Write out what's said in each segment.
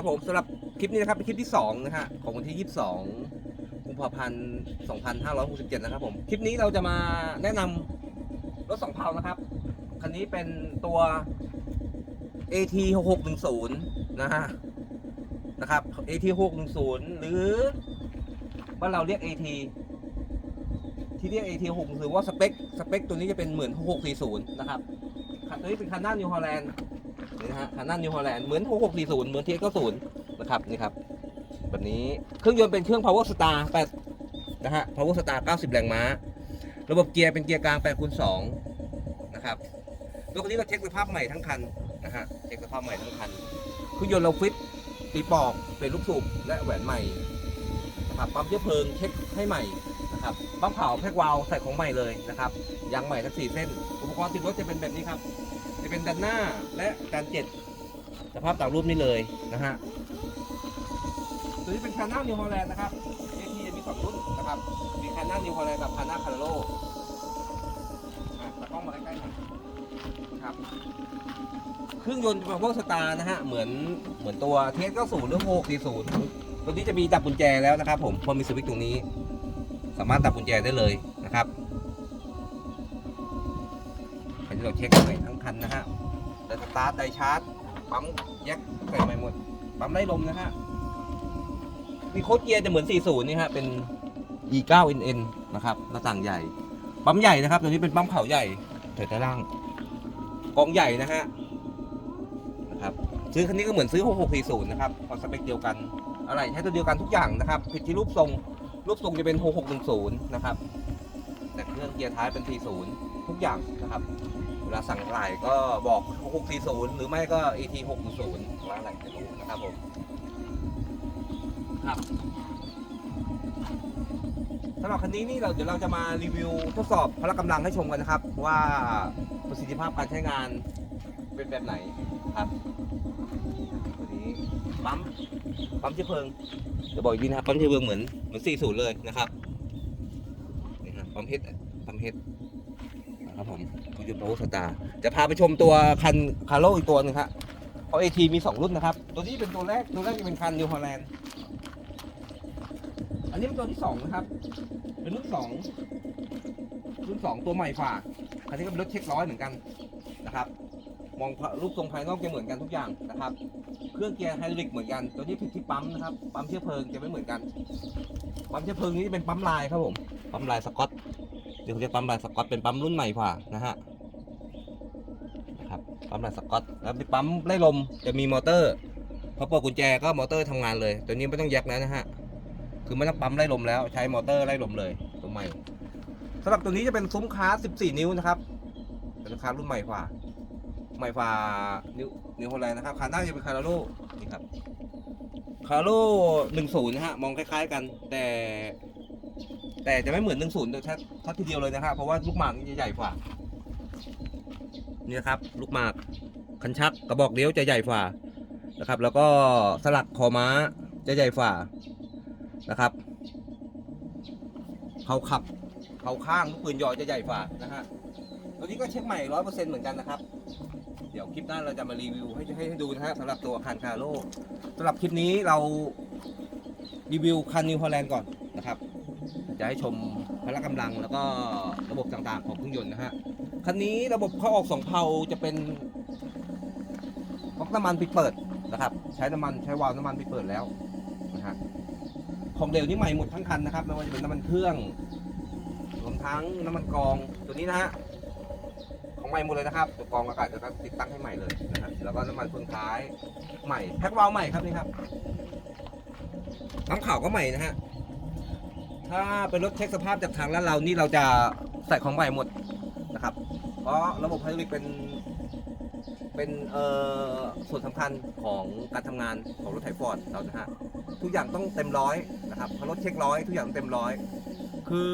ครับผมสำหรับคลิปนี้นะครับเป็นคลิปที่2นะฮะของวันที่ 22กุมภาพันธ์2567 นะครับผมคลิปนี้เราจะมาแนะนำรถสองเพานะครับคันนี้เป็นตัว AT 6610นะฮะนะครับ AT 610หรือบ้าเราเรียก AT ที่เรียก AT 610ว่าสเปคสเปคตัวนี้จะเป็นเหมือน6640 นะครับคันตัวนี้เป็นคันหน้านิวฮอลแลนด์ นี่นะฮะคันนั้นนิวฮอลแลนด์เหมือน 6640 เหมือน TX90 นะครับนี่ครับ แบบนี้เครื่องยนต์เป็นเครื่อง Power Star 8นะฮะ Power Star 90 แรงม้า ระบบเกียร์เป็นเกียร์กลาง8คูณ2นะครับรถคันนี้เราเช็คสภาพใหม่ทั้งคันนะฮะเช็คสภาพใหม่ทั้งคันเครื่องยนต์เราฟิตตีปอกเป็นลูกสูบและแหวนใหม่นะครับปั๊มเชื้อเพลิงเช็คให้ใหม่นะครับปั๊มเผาแพ็กวาลใส่ของใหม่เลยนะครับยางใหม่ทั้งสี่เส้น อุปกรณ์ติดรถจะเป็นแบบนี้ครับ เป็นด้านหน้าและด้านเจ็ดสภาพต่ามรูปนี้เลยนะฮะตัวนี้เป็นคันหน้านิวฮอลแลนด์นะครับเอทีจะมีสองรุ่นนะครับ มีคันหน้านิวฮอลแลนด์กับคันหน้าคาร์โลอะกล้องมาใกล้ๆหน่อยครับ เครื่องยนต์เป็นพวกสตาร์นะฮะ เหมือนเหมือนตัวเทส90หรือ640ตัวนี้จะมีดับกุญแจแล้วนะครับ ผมพอมีสวิตช์ตรงนี้ สามารถดับกุญแจได้เลยนะครับอันนี้เราเช็คใหม่ทั้งันนะฮะไดสตาร์ทไดชาร์จ ปั๊มแยกใส่ใหม่หมด ปั๊มไล่ลมนะฮะ มีโค้ดเกียร์จะเหมือน 40 นี่ฮะ เป็น E9NN นะครับ หน้าต่างใหญ่ ปั๊มใหญ่นะครับตัวนี้เป็นปั๊มเขาใหญ่เถิดด้านล่าง กองใหญ่นะฮะ นะครับ ซื้อคันนี้ก็เหมือนซื้อ 6640 นะครับพอสเปคเดียวกัน อะไรใช้ตัวเดียวกันทุกอย่างนะครับ ผิดที่รูปทรง รูปทรงจะเป็น 6610 นะครับ แต่เครื่องเกียร์ท้ายเป็น 40 ทุกอย่างนะครับ เวลาสั่งหลายก็บอก 640 หรือไม่ก็ AT 610ร้านไหนจะรู้นะครับผม ครับสำหรับคันนี้นี่เราเดี๋ยวเราจะมารีวิวทดสอบพละกำลังให้ชมกันนะครับ ว่าประสิทธิภาพการใช้งานเป็นแบบไหนครับตัวนี้ปั๊มปั๊มเชื้อเพลิงจะบอกอีกทีนะครับปั๊มเชื้อเพลิงเหมือนเหมือน40เลยนะครับนี่ครับปั๊มเฮดปั๊มเฮดนะครับผมคุณ ยุทธโอสตาจะพาไปชมตัวคันคาร์โลอีกตัวหนึงครับเพราะเอทีมี2รุ่นนะครับ ตัวนี้เป็นตัวแรก ตัวแรกจะเป็นคันนิวฮอลแลนด์อันนี้เป็นตัวที่2นะครับ เป็นรุ่น2รุ่น2ตัวใหม่ฝ่าคันนี้ก็เป็นรถเช็คร้อยเหมือนกันนะครับ มองรูปทรงภายนอกจะเหมือนกันทุกอย่างนะครับ เครื่องเกียร์ไฮดรอลิกเหมือนกัน ตัวนี้ผิดที่ปั๊มนะครับ ปั๊มเชื้อเพลิงจะไม่เหมือนกัน ปั๊มเชื้อเพลิงนี้เป็นปั๊มลายครับผม ปั๊มลายสกอตเดี๋ยวเขาเรียกปั๊มลายสกอตเป็นปั๊มรุ่นใหม่กว่านะฮะ ปั๊มหลายสกอตแล้วเป็นปั๊มไล่ลมจะมีมอเตอร์พอเปิดกุญแจก็มอเตอร์ทำงานเลย ตัวนี้ไม่ต้องแยกแล้วนะฮะคือไม่ต้องปั๊มไล่ลมแล้วใช้มอเตอร์ไล่ลมเลยตัวใหม่สำหรับตัวนี้จะเป็นซุ้มคาร์14 นิ้วนะครับเป็นคาร์รุ่นใหม่กว่าใหม่กว่านิ้วนิ้วโฮแลนด์นะครับคาร์หน้าจะเป็นคาร์โลนี่ครับคาร์โล10นะฮะมองคล้าย ๆ กัน แต่แต่จะไม่เหมือนหนึ่งศูนย์ชัดชัดทีเดียวเลยนะครับเพราะว่าลูกหมากจะใหญ่กว่า นี่นะครับ ลูกหมากคันชักกระบอกเลี้ยวจะใหญ่กว่านะครับ แล้วก็สลักคอม้าจะใหญ่กว่านะครับเขาขับเขาข้างลูกปืนยอจะใหญ่กว่านะฮะตัวนี้ก็เช็คใหม่ร้อยเปอร์เซ็นต์เหมือนกันนะครับ เดี๋ยวคลิปหน้าเราจะมารีวิวให้ให้ให้ดูนะฮะสำหรับตัวคันคาโร่สำหรับคลิปนี้เรารีวิวคันนิวฮอลแลนด์ก่อนนะครับ จะให้ชมพละกำลังแล้วก็ระบบต่างๆของเครื่องยนต์นะฮะ คันนี้ระบบเข้าออกสองเพลาจะเป็นก๊อกน้ำมันปิดเปิดนะครับ ใช้น้ำมันใช้วาล์วน้ำมันปิดเปิดแล้วนะฮะของเดลนี่ใหม่หมดทั้งคันนะครับไม่ว่าจะเป็นน้ำมันเครื่องรวมทั้งน้ำมันกรองตัวนี้นะฮะของใหม่หมดเลยนะครับตัวกรองอากาศจะติดตั้งให้ใหม่เลยนะฮะแล้วก็น้ำมันเครื่องท้ายใหม่แพ็ควาล์วใหม่ครับนี่ครับน้ำข่าวก็ใหม่นะฮะถ้าเป็นรถเช็คสภาพจากทางร้านเรานี่เราจะใส่ของใหม่หมด เพราะระบบไฮดรอลิกเป็นเป็นเอ่อส่วนสำคัญของการทำงานของรถไถฟอร์ดเรานะฮะทุกอย่างต้องเต็มร้อยนะครับพราะรถเช็คร้อยทุกอย่างเต็มร้อยคือ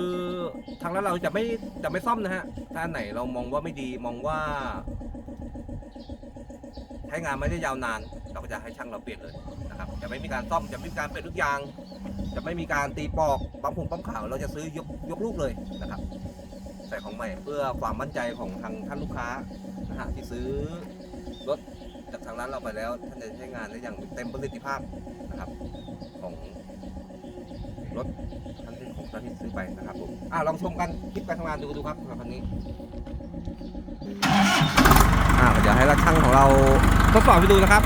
ทางร้านเราจะไม่จะไม่ซ่อมนะฮะถ้าไหนเรามองว่าไม่ดีมองว่าใช้งานไม่ได้ยาวนาน เราก็จะให้ช่างเราเปลี่ยนเลยนะครับจะไม่มีการซ่อมจะไม่มีการเปลี่ยนทุกอย่าง จะไม่มีการตีปอกปั๊มผงปั๊มขาวเราจะซื้อยกยกลูกเลยนะครับ ใส่ของใหม่เพื่อความมั่นใจของทางท่านลูกค้านะฮะที่ซื้อรถจากทางร้านเราไปแล้ว ท่านจะใช้งานได้อย่างเต็มประสิทธิภาพนะครับ ของรถคันที่ของท่านที่ซื้อไปนะครับผมอ่าลองชมกันคลิปการทำงานดูดูครับสำหรับคันนี้อ่าเดี๋ยวให้รักช่างของเราทดสอบไปดูนะครับ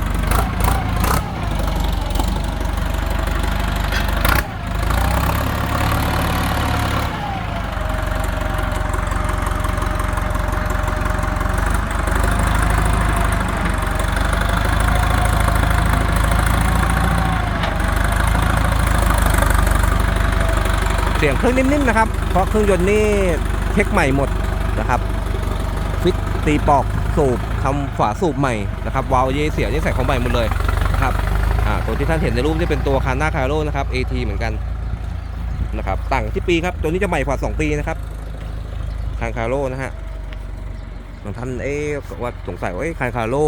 เสียงเครื่องนิ่มๆนะครับ เพราะเครื่องยนต์นี่เช็คใหม่หมดนะครับ ฟิตตีปอกสูบทำฝาสูบใหม่นะครับวาล์วเยเสียนี่ใส่ของใหม่หมดเลยนะครับตัวที่ท่านเห็นในรูปนี่เป็นตัวคาน่าคาโร่นะครับ AT เหมือนกันนะครับต่างที่ปีครับ ตัวนี้จะใหม่กว่า 2 ปีนะครับคานคาโร่นะฮะบางท่านเอ๊ะว่าสงสัยว่าคานคาโร่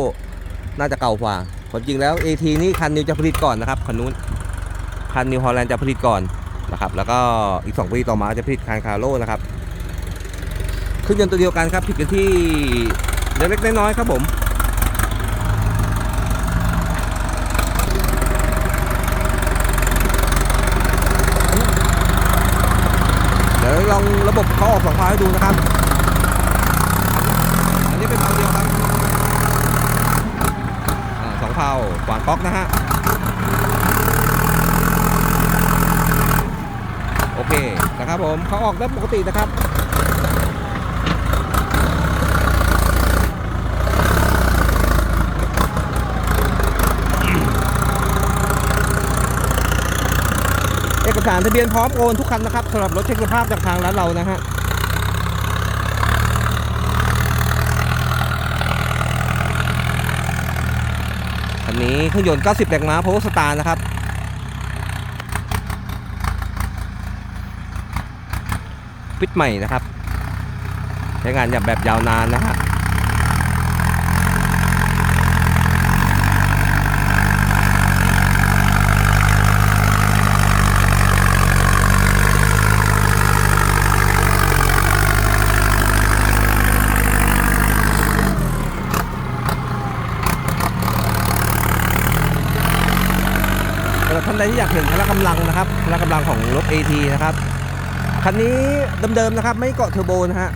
น่าจะเก่ากว่าความจริงแล้ว AT นี่คันนิวจะผลิตก่อนนะครับคันนู้นคันนิวฮอลแลนด์จะผลิตก่อน นะครับ แล้วก็อีก 2 ปีต่อมาจะผลิตคานคาโร่นะครับเครื่องยนต์ตัวเดียวกันครับผิดกันที่เล็กๆน้อยๆครับผมเดี๋ยวลองระบบเขาออกสองพาวให้ดูนะครับ อันนี้เป็นพาวเดียวครับสองพาวขวานก๊อกนะฮะ อเคนะครับผมเขาออกได้ปกตินะครับเอกสารทะเบียนพร้อมโอนทุกคันนะครับสำหรับรถเช็คสภาพจากทางร้านเรานะฮะคันนี้เครื่องยนต์ 90 แรงม้า Power Star นะครับ ฟิตใหม่นะครับใช้งานอย่างแบบยาวนานนะฮะสำหรับท่านใดที่อยากเห็นพละกำลังนะครับพละกำลังของรถ AT นะครับ คันนี้เดิมๆนะครับ ไม่เกาะเทอร์โบนะฮะ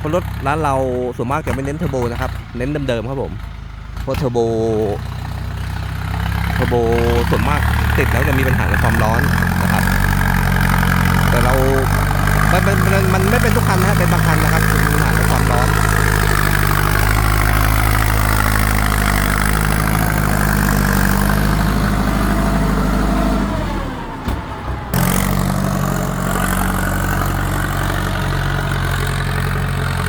คนรถร้านเราส่วนมากจะไม่เน้นเทอร์โบนะครับ เน้นเดิมๆครับผมเพราะเทอร์โบเทอร์โบส่วนมากติดแล้วจะมีปัญหาในความร้อนนะครับ แต่เรา มันมันมันมันไม่เป็นทุกคันนะฮะเป็นบางคันนะครับมีปัญหาในความร้อน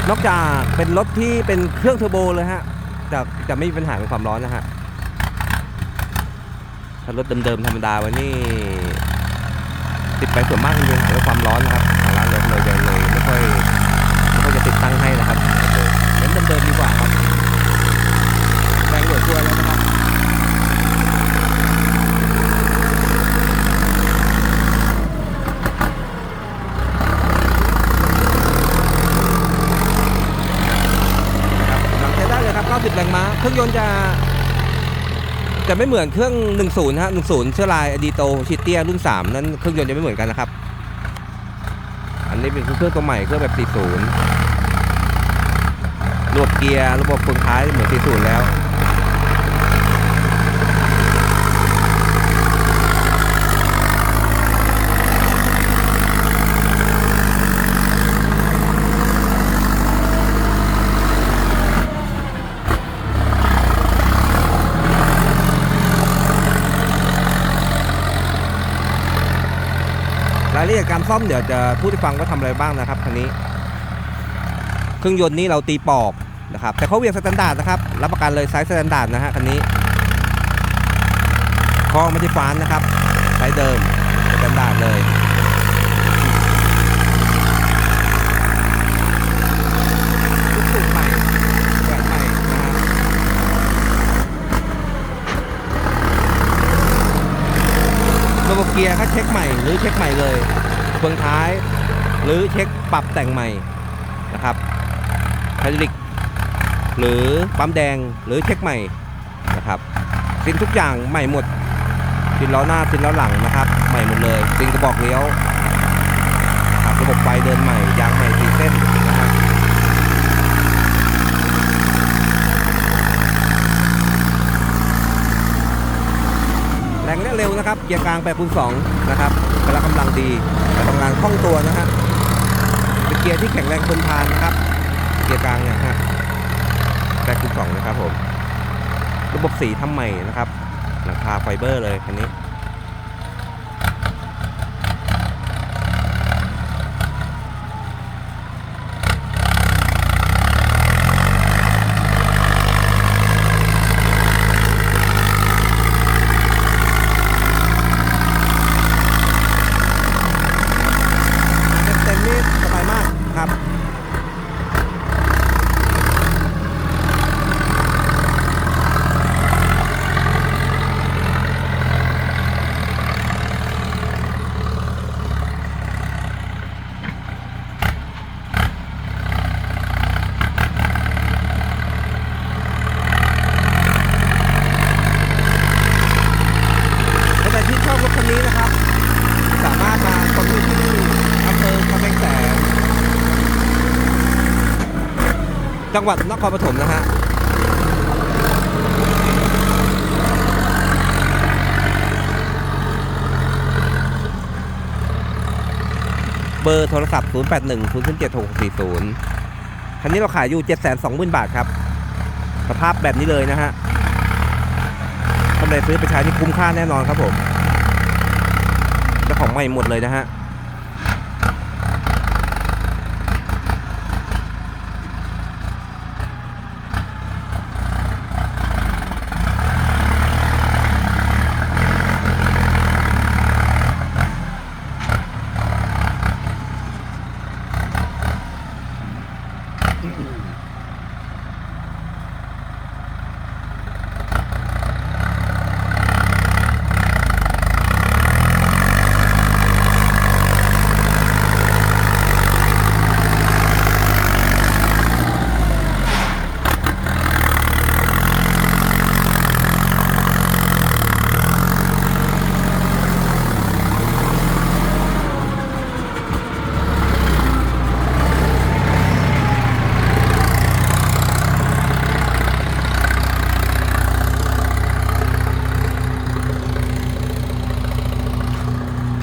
นอกจากเป็นรถที่เป็นเครื่องเทอร์โบเลยฮะจะจะไม่มีปัญหาของความร้อนนะฮะถ้ารถเดิมๆธรรมดาวันนี้ติดไปส่วนมากจะมีปัญหาเรื่องความร้อนนะครับทางร้านรถเลยเลยเลยไม่ค่อยไม่ค่อยจะติดตั้งให้นะครับเน้นเดิมๆดีกว่าครับแรงเหลือช่วแล้วนะครับกำลังใช้ได้เลยครับ 90 แเครื่องยนต์จะจะไม่เหมือนเครื่อง 10นะฮะ 10 เชื้อลายอดีโตชิตเตียรุ่น 3 นั้นเครื่องยนต์จะไม่เหมือนกันนะครับ อันนี้เป็นเครื่องตัวใหม่เครื่องแบบ 40 ระบบเกียร์ระบบคนท้ายเหมือน 40 แล้ว รายละเอียด การซ่อมเดี๋ยวจะพูดให้ฟังว่าทำอะไรบ้างนะครับคันนี้ เครื่องยนต์นี่เราตีปอกนะครับแต่เขาเวียงสแตนดาร์ดนะครับรับประกันเลยไซส์สแตนดาร์ดนะฮะคันนี้คล้องไม่ใช่ฟานนะครับไซส์เดิมสแตนดาร์ดเลยระบบเกียร์ก็เช็คใหม่หรือเช็คใหม่เลย ฟืองท้าย หรือเช็คปรับแต่งใหม่นะครับไฮดรอลิกหรือปั๊มแดงหรือเช็คใหม่นะครับสิ่งทุกอย่างใหม่หมดติดล้อหน้าติดล้อหลังนะครับ ใหม่หมดเลยติดกระบอกเลี้ยวนะครับระบบไฟเดินใหม่ยางใหม่ทีเส้นนะฮะ แรงและเร็วนะครับ เกียร์กลาง8คูณ2นะครับพละกำลังดีแต่ทำงานคล่องตัวนะฮะเป็นเกียร์ที่แข็งแรงทนทานนะครับ เกียร์กลางเนี่ยฮะแปดคูณสองนะครับผม ระบบสีทำใหม่นะครับ หลังคาไฟเบอร์เลยคันนี้ เต็มๆนี่สบายมากครับ ถ้าใครที่ชอบรถคันนี้นะครับ สามารถมาชมได้ที่อำเภอกำแพงแสนจั งหวัดนครปฐมนะฮะเบอร์โทรศัพท์ 0 8 1 0 0 7 6 4 0 คันนี้เราขายอยู่ 720,000 บาทครับ สภาพแบบนี้เลยนะฮะทำไรซื้อไปใช้นี่คุ้มค่าแน่นอนครับผมเจ้าของใหม่หมดเลยนะฮะ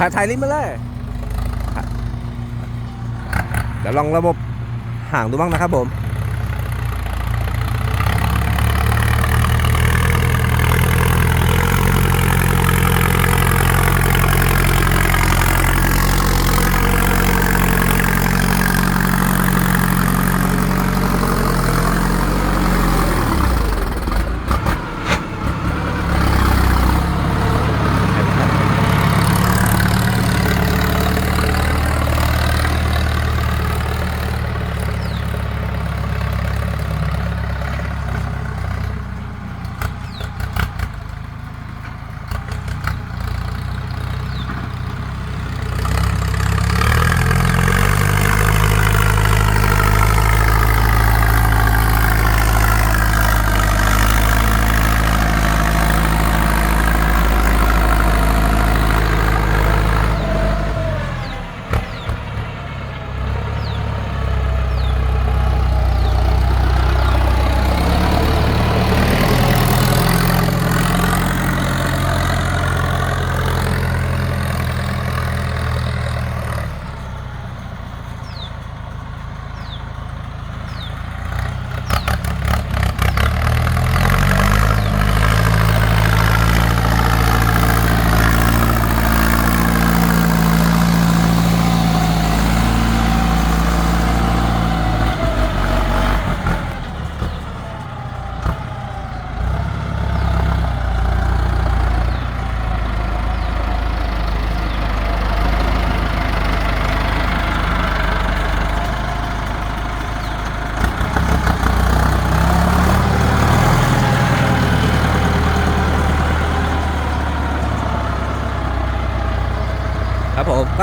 ถ่ายถ่ายลิฟต์มาเลยเดี๋ยวลองระบบห่างดูบ้างนะครับผม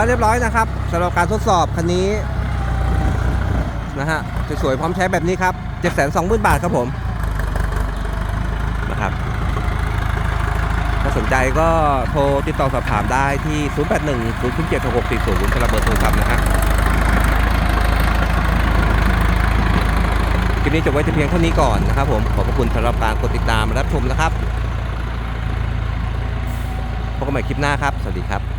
ก็เรียบร้อยนะครับสำหรับการทดสอบคันนี้นะฮะสวยๆพร้อมใช้แบบนี้ครับ720,000บาทครับผมนะครับถ้าสนใจก็โทรติดต่อสอบถามได้ที่ 081 007 6640สำหรับเบอร์โทรศัพท์นะฮะคลิปนี้จบไว้แต่เพียงเท่านี้ก่อนนะครับผม ขอบพระคุณสำหรับการกดติดตามรับชมนะครับพบกันใหม่คลิปหน้าครับ สวัสดีครับ